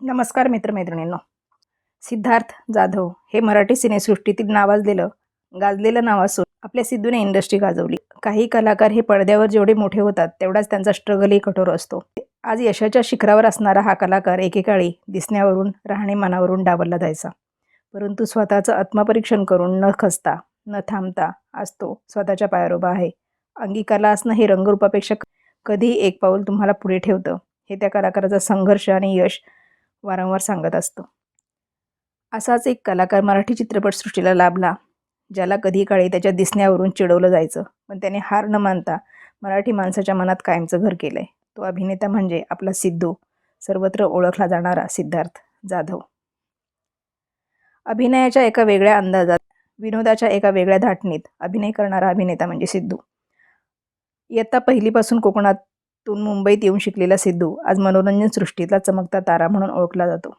नमस्कार मित्रमैत्रिणींनो. सिद्धार्थ जाधव हे मराठी सिनेसृष्टीतील नावाजलेलं गाजलेलं नाव असून आपल्या सिद्धूने इंडस्ट्री गाजवली. काही कलाकार हे पडद्यावर जेवढे मोठे होतात तेवढाच त्यांचा स्ट्रगलही कठोर असतो. आज यशाच्या शिखरावर असणारा हा कलाकार एकेकाळी दिसण्यावरून राहणीमानावरून डावलला जायचा. परंतु स्वतःचं आत्मपरीक्षण करून न खचता न थांबता आज तो स्वतःच्या पायावर उभा आहे. अंगीकारला असणं हे रंगरूपापेक्षा कधीही एक पाऊल तुम्हाला पुढे ठेवतं हे त्या कलाकाराचा संघर्ष आणि यश वारंवार सांगत असतो. असाच एक कलाकार मराठी चित्रपटसृष्टीला लाभला ज्याला कधी काळी त्याच्या दिसण्यावरून चिडवलं जायचं पण त्याने हार न मानता मराठी माणसाच्या मनात कायमचं घर केलं आहे तो अभिनेता म्हणजे आपला सिद्धू सर्वत्र ओळखला जाणारा सिद्धार्थ जाधव. अभिनयाच्या एका वेगळ्या अंदाजात विनोदाच्या एका वेगळ्या धाटणीत अभिनय करणारा अभिनेता म्हणजे सिद्धू. इयत्ता पहिलीपासून कोकणात तून मुंबईत येऊन शिकलेला सिद्धू आज मनोरंजन सृष्टीतला चमकता तारा म्हणून ओळखला जातो.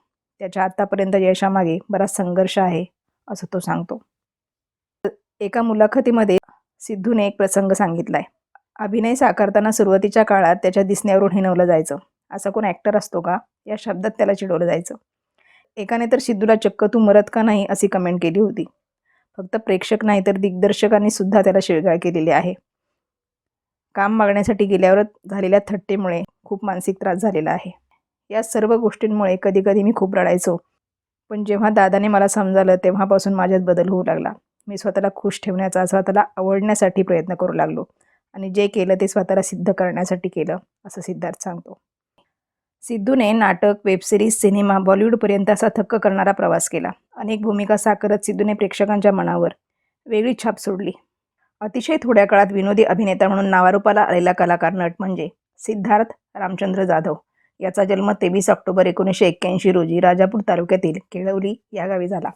त्याच्या आत्तापर्यंत यशामागे बराच संघर्ष आहे असं तो सांगतो. एका मुलाखतीमध्ये सिद्धूने एक प्रसंग सांगितलाय. अभिनय साकारताना सुरुवातीच्या काळात त्याच्या दिसण्यावरून हिनवलं जायचं. असा कोण ॲक्टर असतो का? या शब्दात त्याला चिडवलं जायचं. एकाने तर सिद्धूला चक्क तू मरत का नाही अशी कमेंट केली होती. फक्त प्रेक्षक नाही तर दिग्दर्शकांनी सुद्धा त्याला शिळगाळ केलेली आहे. काम मागण्यासाठी गेल्यावर झालेल्या थट्टेमुळे खूप मानसिक त्रास झालेला आहे. या सर्व गोष्टींमुळे कधी कधी मी खूप रडायचो. पण जेव्हा दादाने मला समजालं तेव्हापासून माझ्यात बदल होऊ लागला. मी स्वतःला खुश ठेवण्याचा स्वतःला आवडण्यासाठी प्रयत्न करू लागलो. आणि जे केलं ते स्वतःला सिद्ध करण्यासाठी केलं असं सिद्धार्थ सांगतो. सिद्धूने नाटक वेबसिरीज सिनेमा बॉलिवूडपर्यंत असा थक्क करणारा प्रवास केला. अनेक भूमिका साकारत सिद्धूने प्रेक्षकांच्या मनावर वेगळी छाप सोडली. अतिशय थोड्या काळात विनोदी अभिनेता म्हणून नावारूपाला आलेला कलाकार नट म्हणजे सिद्धार्थ रामचंद्र जाधव. याचा जन्म तेवीस ऑक्टोबर एकोणीसशे एक्क्याऐंशी रोजी राजापूर तालुक्यातील केळवली या गावी झाला.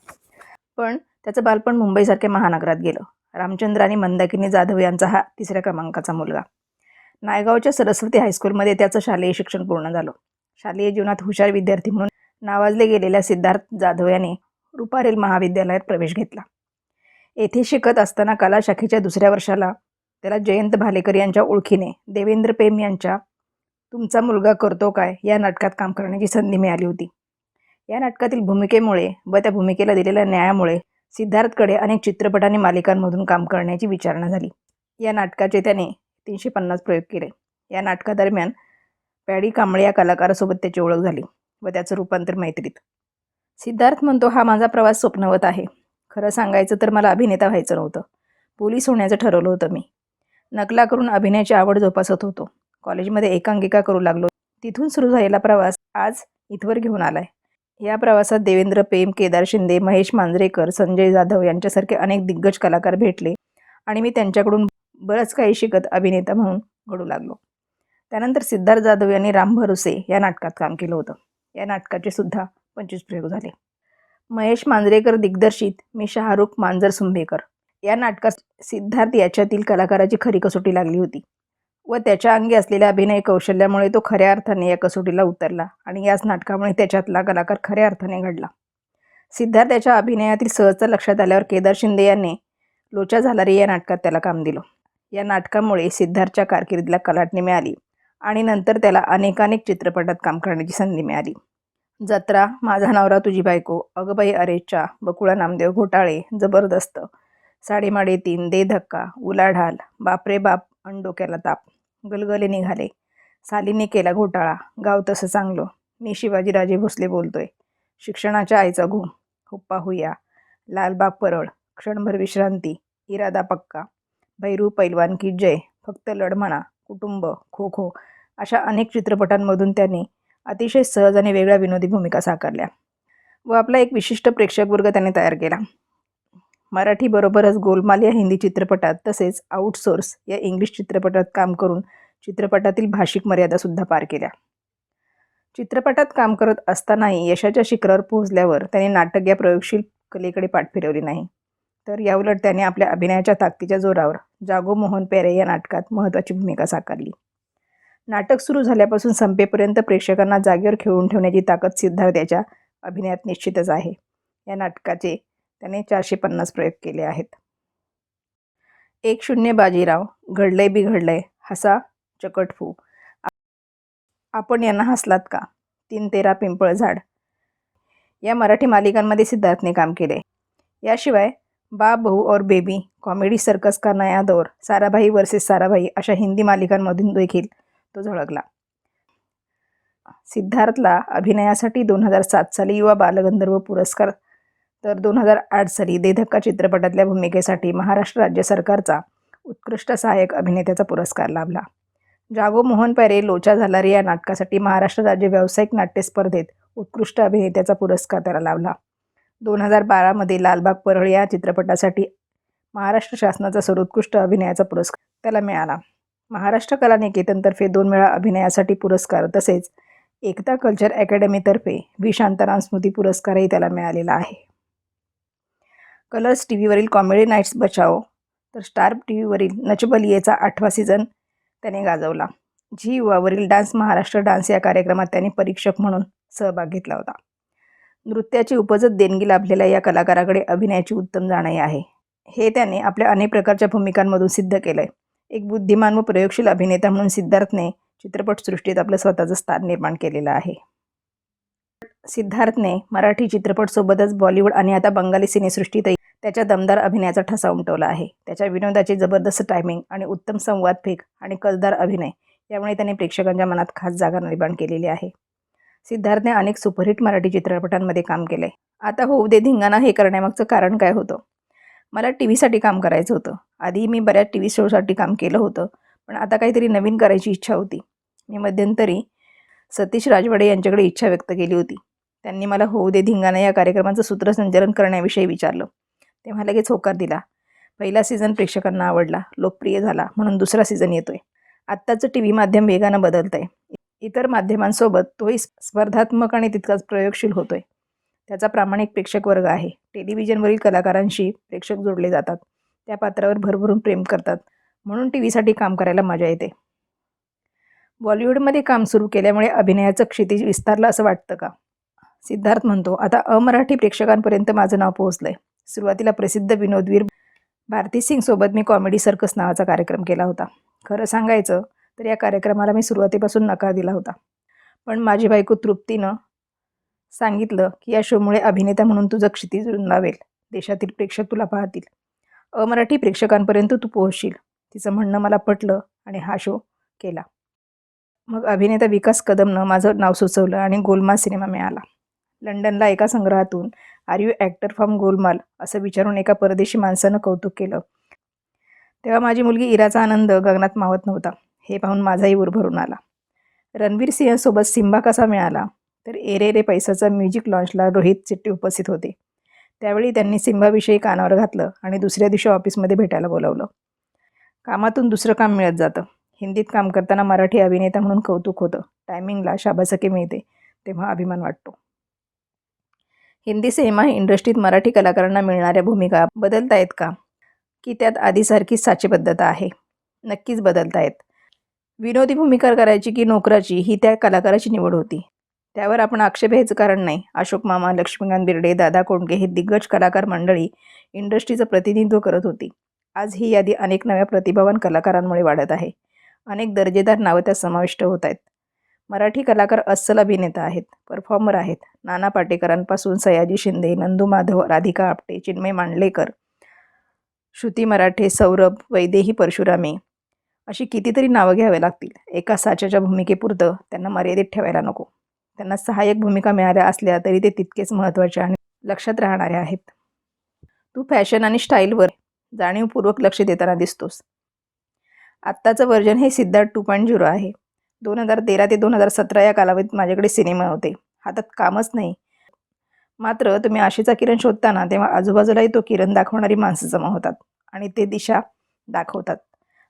पण त्याचं बालपण मुंबईसारख्या महानगरात गेलं. रामचंद्र आणि मंदाकिनी जाधव यांचा हा तिसऱ्या क्रमांकाचा मुलगा. नायगावच्या सरस्वती हायस्कूलमध्ये त्याचं शालेय शिक्षण पूर्ण झालं. शालेय जीवनात हुशार विद्यार्थी म्हणून नावाजले गेलेल्या सिद्धार्थ जाधव याने रुपारेल महाविद्यालयात प्रवेश घेतला. येथे शिकत असताना कला शाखेच्या दुसऱ्या वर्षाला त्याला जयंत भालेकर यांच्या ओळखीने देवेंद्र पेम यांच्या तुमचा मुलगा करतो काय या नाटकात काम करण्याची संधी मिळाली होती. या नाटकातील भूमिकेमुळे व त्या भूमिकेला दिलेल्या न्यायामुळे सिद्धार्थकडे अनेक चित्रपट आणि मालिकांमधून काम करण्याची विचारणा झाली. या नाटकाचे त्याने तीनशे पन्नास प्रयोग केले. या नाटकादरम्यान पॅडी कांबळे या कलाकारासोबत त्याची ओळख झाली व त्याचं रूपांतर मैत्रीत. सिद्धार्थ म्हणतो हा माझा प्रवास स्वप्नवत आहे. खरं सांगायचं तर मला अभिनेता व्हायचं नव्हतं. पोलीस होण्याचं ठरवलं होतं मी. नकला करून अभिनयाची आवड जोपासत होतो. कॉलेजमध्ये एकांकिका करू लागलो. तिथून सुरू झालेला प्रवास आज इथवर घेऊन आलाय. या प्रवासात देवेंद्र पेम केदार शिंदे महेश मांजरेकर संजय जाधव यांच्यासारखे अनेक दिग्गज कलाकार भेटले आणि मी त्यांच्याकडून बरंच काही शिकत अभिनेता म्हणून घडू लागलो. त्यानंतर सिद्धार्थ जाधव यांनी राम भरोसे या नाटकात काम केलं होतं. या नाटकाचे सुद्धा पंचवीस प्रयोग झाले. महेश मांजरेकर दिग्दर्शित मी शाहरुख मांजर सुंभेकर. या नाटकात सिद्धार्थ याच्यातील कलाकाराची खरी कसोटी लागली होती. व त्याच्या अंगी असलेल्या अभिनय कौशल्यामुळे तो खऱ्या अर्थाने या कसोटीला उतरला आणि याच नाटकामुळे त्याच्यातला कलाकार खऱ्या अर्थाने घडला. सिद्धार्थ त्याच्या अभिनयातील सहजता लक्षात आल्यावर केदार शिंदे यांनी लोचा झालारी या नाटकात त्याला काम दिलं. या नाटकामुळे सिद्धार्थच्या कारकिर्दीला कलाटणी मिळाली आणि नंतर त्याला अनेकानेक चित्रपटात काम करण्याची संधी मिळाली. जत्रा माझा नवरा तुझी बायको अगबाई अरेच्या बकुळा नामदेव घोटाळे जबरदस्त. साडेमाडे तीन दे धक्का उलाढाल बापरे बाप अंडोक्याला ताप. गलगले निघाले. सालीने केला घोटाळा. गाव तसं चांगलं. मी शिवाजीराजे भोसले बोलतोय. शिक्षणाच्या आईचा घुम. हुप्पा हुया. लालबाग परळ. क्षणभर विश्रांती. इरादा पक्का. भैरू पैलवान की जय. फक्त लढ म्हणा कुटुंब. खो खो. अशा अनेक चित्रपटांमधून त्यांनी अतिशय सहज आणि वेगळ्या विनोदी भूमिका साकारल्या व आपला एक विशिष्ट प्रेक्षक वर्ग त्याने तयार केला. मराठीबरोबरच गोलमाल या हिंदी चित्रपटात तसेच आउटसोर्स या इंग्लिश चित्रपटात काम करून चित्रपटातील भाषिक मर्यादासुद्धा पार केल्या. चित्रपटात काम करत असतानाही यशाच्या शिखरावर पोहोचल्यावर त्याने नाटक या प्रयोगशील कलेकडे पाठ फिरवली नाही. तर याउलट त्याने आपल्या अभिनयाच्या ताकदीच्या जोरावर जागो मोहन पेरे या नाटकात महत्त्वाची भूमिका साकारली. नाटक सुरू झाल्यापासून संपेपर्यंत प्रेक्षकांना जागेवर खेळून ठेवण्याची ताकद सिद्धार्थ याच्या अभिनयात निश्चितच आहे. या नाटकाचे त्याने चारशे पन्नास प्रयोग केले आहेत. एक शून्य बाजीराव घडलंय बिघडलंय हसा चकटफू आपण यांना हसलात का? तीन तेरा पिंपळ झाड. या मराठी मालिकांमध्ये सिद्धार्थने काम केले. याशिवाय बा भाऊ और बेबी कॉमेडी सर्कस का नया दौर साराभाई वर्सेस साराभाई अशा हिंदी मालिकांमधून देखील तो झळकला. सिद्धार्थला अभिनयासाठी दोन हजार सात साली युवा बालगंधर्व पुरस्कार तर दोन हजार आठ साली देधक्का चित्रपटातल्या भूमिकेसाठी महाराष्ट्र राज्य सरकारचा उत्कृष्ट सहाय्यक अभिनेत्याचा पुरस्कार लाभला. जागो मोहन पैरे लोचा झालारी या नाटकासाठी महाराष्ट्र राज्य व्यावसायिक नाट्य स्पर्धेत उत्कृष्ट अभिनेत्याचा पुरस्कार त्याला लाभला. दोन हजार बारामध्ये लालबाग परळ या चित्रपटासाठी महाराष्ट्र शासनाचा सर्वोत्कृष्ट अभिनयाचा पुरस्कार त्याला मिळाला. महाराष्ट्र कला निकेतनतर्फे दोन वेळा अभिनयासाठी पुरस्कार तसेच एकता कल्चर अकॅडमीतर्फे व्ही शांताराम स्मृती पुरस्कारही त्याला मिळालेला आहे. कलर्स टी व्हीवरील कॉमेडी नाईट्स बचाओ तर स्टार टी व्हीवरील नचबलियेचा आठवा सीझन त्याने गाजवला झी युवावरील डान्स महाराष्ट्र डान्स या कार्यक्रमात त्याने परीक्षक म्हणून सहभाग घेतला होता. नृत्याची उपजत देणगी लाभलेल्या या कलाकाराकडे अभिनयाची उत्तम जाणही आहे. हे त्याने आपल्या अनेक प्रकारच्या भूमिकांमधून सिद्ध केलं आहे एक बुद्धिमान व प्रयोगशील अभिनेता म्हणून सिद्धार्थने चित्रपटसृष्टीत आपलं स्वतःचं स्थान निर्माण केलेलं आहे. सिद्धार्थने मराठी चित्रपटसोबतच बॉलिवूड आणि आता बंगाली सिनेसृष्टीतही त्याच्या दमदार अभिनयाचा ठसा उमटवला आहे. त्याच्या विनोदाची जबरदस्त टायमिंग आणि उत्तम संवाद फेक आणि कसदार अभिनय यामुळे त्याने प्रेक्षकांच्या मनात खास जागा निर्माण केलेली आहे. सिद्धार्थने अनेक सुपरहिट मराठी चित्रपटांमध्ये काम केले आता होऊ दे धिंगाणा हे करण्यामागचं कारण काय होतं? मला टी व्हीसाठी काम करायचं होतं. आधी मी बऱ्याच टी व्ही शोसाठी काम केलं होतं पण आता काहीतरी नवीन करायची इच्छा होती. मी मध्यंतरी सतीश राजवाडे यांच्याकडे इच्छा व्यक्त केली होती. त्यांनी मला होऊ दे धिंगाणा या कार्यक्रमाचं सूत्रसंचालन करण्याविषयी विचारलं. तेव्हा लगेच होकार दिला. पहिला सीझन प्रेक्षकांना आवडला लोकप्रिय झाला म्हणून दुसरा सीझन येतोय. आत्ताचं टी व्ही माध्यम वेगानं बदलत आहे इतर माध्यमांसोबत तोही स्पर्धात्मक आणि तितकाच प्रयोगशील होतोय. त्याचा प्रामाणिक प्रेक्षक वर्ग आहे. टेलिव्हिजनवरील कलाकारांशी प्रेक्षक जोडले जातात. त्या पात्रावर भरभरून प्रेम करतात. म्हणून टी व्हीसाठी काम करायला मजा येते. बॉलिवूडमध्ये काम सुरू केल्यामुळे अभिनयाचं क्षितिज विस्तारलं असं वाटतं का? सिद्धार्थ म्हणतो आता अमराठी प्रेक्षकांपर्यंत माझं नाव पोहोचलं आहे सुरुवातीला प्रसिद्ध विनोदवीर भारती सिंगसोबत मी कॉमेडी सर्कस नावाचा कार्यक्रम केला होता. खरं सांगायचं तर या कार्यक्रमाला मी सुरुवातीपासून नकार दिला होता. पण माझी बायको तृप्तीनं सांगितलं की या शोमुळे अभिनेता म्हणून तुझं क्षितिज रुंदावेल देशातील प्रेक्षक तुला पाहतील. अमराठी प्रेक्षकांपर्यंत तू पोहोचशील. तिचं म्हणणं मला पटलं आणि हा शो केला. मग अभिनेता विकास कदमनं माझं नाव सुचवलं आणि गोलमाल सिनेमा मिळाला. लंडनला एका संग्रहातून are you actor from Golmaal? असं विचारून एका परदेशी माणसानं कौतुक केलं. तेव्हा माझी मुलगी इराचा आनंद गगनात मावत नव्हता. हे पाहून माझाही उरभरून आला. रणवीर सिंहसोबत सिम्बा कसा मिळाला? तर एरे रे पैसाचा म्युझिक लॉन्चला रोहित चिट्टी उपस्थित होते. त्यावेळी त्यांनी सिंबाविषयी कानावर घातलं आणि दुसऱ्या दिवशी ऑफिसमध्ये भेटायला बोलावलं. कामातून दुसरं काम मिळत जातं. हिंदीत काम करताना मराठी अभिनेता म्हणून कौतुक होतं. टायमिंगला शाबासकी मिळते तेव्हा अभिमान वाटतो. हिंदी सिनेमा इंडस्ट्रीत मराठी कलाकारांना मिळणाऱ्या भूमिका बदलतायत का? की त्यात आधीसारखीच साचेबद्धता आहे? नक्कीच बदलतायत. विनोदी भूमिका करायची की नोकराची ही त्या कलाकाराची निवड होती. त्यावर आपण आक्षेप घ्यायचं कारण नाही. अशोक मामा लक्ष्मीकांत बिर्डे दादा कोंडके हे दिग्गज कलाकार मंडळी इंडस्ट्रीचं प्रतिनिधित्व करत होती. आज ही यादी अनेक नव्या प्रतिभावान कलाकारांमुळे वाढत आहे. अनेक दर्जेदार नावं त्यात समाविष्ट होत आहेत. मराठी कलाकार अस्सल अभिनेता आहेत परफॉर्मर आहेत नाना पाटेकरांपासून सयाजी शिंदे नंदू माधव राधिका आपटे चिन्मय मांडलेकर श्रुती मराठे सौरभ वैदेही परशुरामे अशी कितीतरी नावं घ्यावी लागतील. एका साच्याच्या भूमिकेपुरतं त्यांना मर्यादित ठेवायला नको. त्यांना सहाय्यक भूमिका मिळाल्या असल्या तरी ते तितकेच महत्त्वाचे आणि लक्षात राहणारे आहेत. तू फॅशन आणि स्टाईलवर जाणीवपूर्वक लक्ष देताना दिसतोस. आत्ताचं व्हर्जन हे सिद्धार्थ टू पॉईंट झिरो आहे. दोन हजार तेरा ते दोन हजार सतरा या कालावधीत माझ्याकडे सिनेमा होते. हातात कामच नाही. मात्र तुम्ही आशेचा किरण शोधताना तेव्हा आजूबाजूलाही तो किरण दाखवणारी माणसं जमा होतात आणि ते दिशा दाखवतात.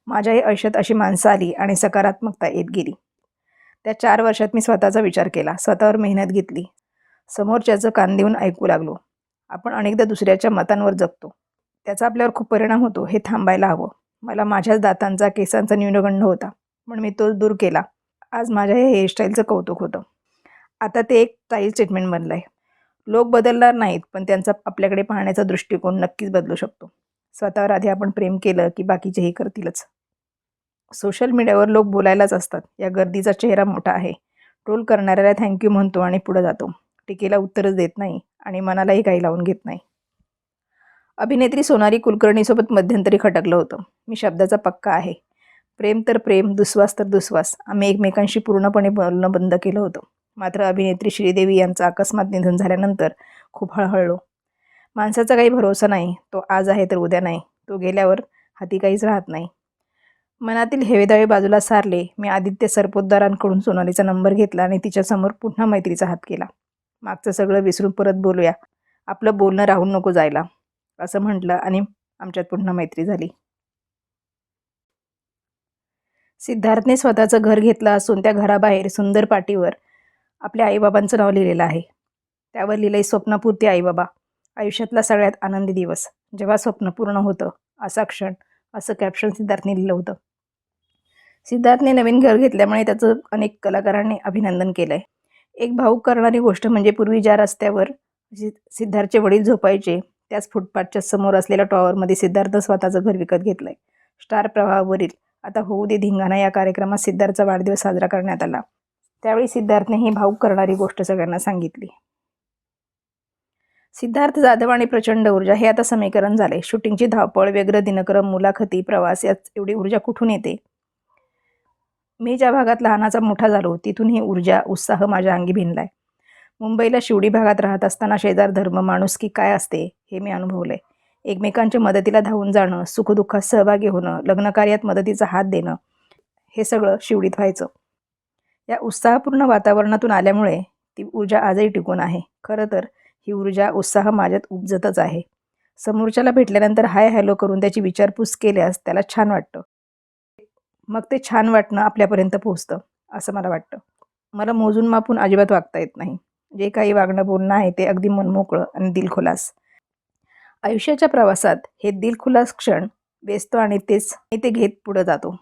माझ्याही आयुष्यात अशी माणसं आली आणि सकारात्मकता येत गेली. त्या चार वर्षात मी स्वतःचा विचार केला. स्वतःवर मेहनत घेतली. समोरच्याचं कान देऊन ऐकू लागलो. आपण अनेकदा दुसऱ्याच्या मतांवर जगतो. त्याचा आपल्यावर खूप परिणाम होतो. हे थांबायला हवं. मला माझ्याच दातांचा केसांचा न्यूनगंड होता. पण मी तो दूर केला. आज माझ्या हे हेअरस्टाईलचं कौतुक होतं. आता ते एक स्टाईल स्टेटमेंट बनलं आहे लोक बदलणार नाहीत पण त्यांचा आपल्याकडे पाहण्याचा दृष्टिकोन नक्कीच बदलू शकतो. स्वतःवर आधी आपण प्रेम केलं की बाकीचेही करतीलच. सोशल मीडियावर लोक बोलायलाच असतात. या गर्दीचा चेहरा मोठा आहे. ट्रोल करणाऱ्याला थँक्यू म्हणतो आणि पुढं जातो. टीकेला उत्तरच देत नाही आणि मनालाही काही लावून घेत नाही. अभिनेत्री सोनाली कुलकर्णीसोबत मध्यंतरी खटकलं होतं. मी शब्दाचा पक्का आहे. प्रेम तर प्रेम दुस्वास तर दुस्वास. आम्ही एकमेकांशी पूर्णपणे बोलणं बंद केलं होतं. मात्र अभिनेत्री श्रीदेवी यांचं अकस्मात निधन झाल्यानंतर खूप हळहळलो. माणसाचा काही भरोसा नाही. तो आज आहे तर उद्या नाही. तो गेल्यावर हाती काहीच राहत नाही. मनातील हेवेदावे बाजूला सारले. मी आदित्य सरपोतदारांकडून सोनालीचा नंबर घेतला आणि तिच्यासमोर पुन्हा मैत्रीचा हात केला. मागचं सगळं विसरून परत बोलूया. आपलं बोलणं राहून नको जायला. असं म्हटलं आणि आमच्यात पुन्हा मैत्री झाली. सिद्धार्थने स्वतःचं घर घेतलं असून त्या घराबाहेर सुंदर पाटीवर आपल्या आईबाबांचं नाव लिहिलेलं आहे. त्यावर लिहिलंय स्वप्नपूर्ती आईबाबा. आयुष्यातला सगळ्यात आनंदी दिवस. जेव्हा स्वप्न पूर्ण होतं असा क्षण असं कॅप्शन सिद्धार्थने लिहिलं होतं. सिद्धार्थने नवीन घर घेतल्यामुळे त्याचं अनेक कलाकारांनी अभिनंदन केलंय. एक भाऊक करणारी गोष्ट म्हणजे पूर्वी ज्या रस्त्यावर सिद्धार्थचे वडील झोपायचे त्याच फुटपाथच्या समोर असलेल्या टॉवरमध्ये सिद्धार्थ स्वतःचं घर विकत घेतलंय. स्टार प्रवाहावरील आता होऊ दे धिंगाणा या कार्यक्रमात सिद्धार्थचा वाढदिवस साजरा करण्यात आला. त्यावेळी सिद्धार्थने ही भाऊक करणारी गोष्ट सगळ्यांना सांगितली. सिद्धार्थ जाधव आणि प्रचंड ऊर्जा हे आता समीकरण झाले शूटिंगची धावपळ व्यग्र दिनक्रम मुलाखती प्रवास यात एवढी ऊर्जा कुठून येते? मी ज्या भागात लहानाचा मोठा झालो तिथून ही ऊर्जा उत्साह माझ्या अंगी भिनलाय. मुंबईला शिवडी भागात राहत असताना शेजार धर्म माणुसकी काय असते हे मी अनुभवले एकमेकांच्या मदतीला धावून जाणं सुखदुःखात सहभागी होणं लग्नकार्यात मदतीचा हात देणं हे सगळं शिवडीत व्हायचं. या उत्साहपूर्ण वातावरणातून आल्यामुळे ती ऊर्जा आजही टिकून आहे. खरं तर ही ऊर्जा उत्साह माझ्यात उपजतच आहे. समोरच्याला भेटल्यानंतर हाय हॅलो करून त्याची विचारपूस केल्यास त्याला छान वाटतं. मग ते छान वाटणं आपल्यापर्यंत पोहोचतं असं मला वाटतं. मला मोजून मापून अजिबात वागता येत नाही. जे काही वागणं बोलणं आहे ते अगदी मनमोकळं आणि दिलखुलास आयुष्याच्या प्रवासात हे दिलखुलास क्षण वेचतो आणि तेच ते घेत पुढं जातो.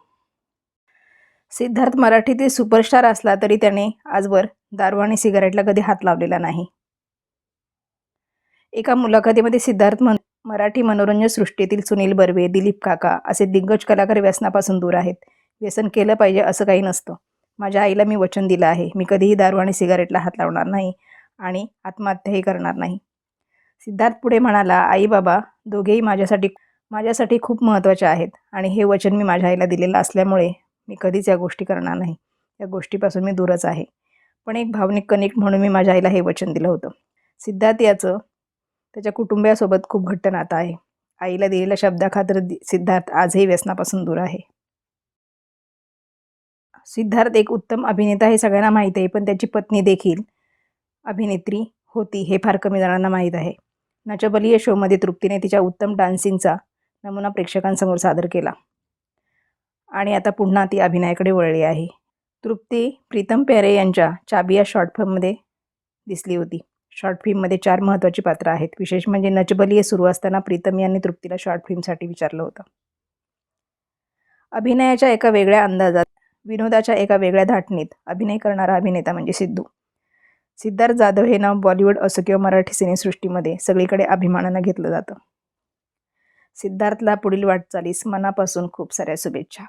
सिद्धार्थ मराठीतील सुपरस्टार असला तरी त्याने आजवर दारू आणि सिगारेटला कधी हात लावलेला नाही. एका मुलाखतीमध्ये सिद्धार्थ मन मराठी मनोरंजन सृष्टीतील सुनील बर्वे दिलीप काका असे दिग्गज कलाकार व्यसनापासून दूर आहेत. व्यसन केलं पाहिजे असं काही नसतं. माझ्या आईला मी वचन दिलं आहे. मी कधीही दारू आणि सिगारेटला हात लावणार नाही आणि आत्महत्याही करणार नाही. सिद्धार्थ पुढे म्हणाला आई बाबा दोघेही माझ्यासाठी माझ्यासाठी खूप महत्त्वाचे आहेत आणि हे वचन मी माझ्या आईला दिलेलं असल्यामुळे मी कधीच या गोष्टी करणार नाही. या गोष्टीपासून मी दूरच आहे. पण एक भावनिक कनेक्ट म्हणून मी माझ्या आईला हे वचन दिलं होतं. सिद्धार्थ याचं त्याच्या कुटुंबियासोबत खूप घट्ट नातं आहे. आईला दिलेल्या शब्दाखातर दि- सिद्धार्थ आजही व्यसनापासून दूर आहे. सिद्धार्थ एक उत्तम अभिनेता हे सगळ्यांना माहीत आहे पण त्याची पत्नी देखील अभिनेत्री होती हे फार कमी जणांना माहीत आहे. नचबली या शोमध्ये तृप्तीने तिच्या उत्तम डान्सिंगचा नमुना प्रेक्षकांसमोर सादर केला. आणि आता पुन्हा ती अभिनयाकडे वळली आहे. तृप्ती प्रीतम प्यारे यांच्या चाबी या शॉर्ट फिल्ममध्ये दिसली होती. शॉर्ट फिल्ममध्ये चार महत्त्वाची पात्र आहेत. विशेष म्हणजे नचबली हे सुरू असताना प्रीतम यांनी तृप्तीला शॉर्ट फिल्मसाठी विचारलं होतं. अभिनयाच्या एका वेगळ्या अंदाजात विनोदाच्या एका वेगळ्या धाटणीत अभिनय करणारा अभिनेता म्हणजे सिद्धू. सिद्धार्थ जाधव हे नाव बॉलिवूड असो किंवा मराठी सिनेसृष्टीमध्ये सगळीकडे अभिमानानं घेतलं जातं. सिद्धार्थला पुढील वाटचालीस मनापासून खूप साऱ्या शुभेच्छा.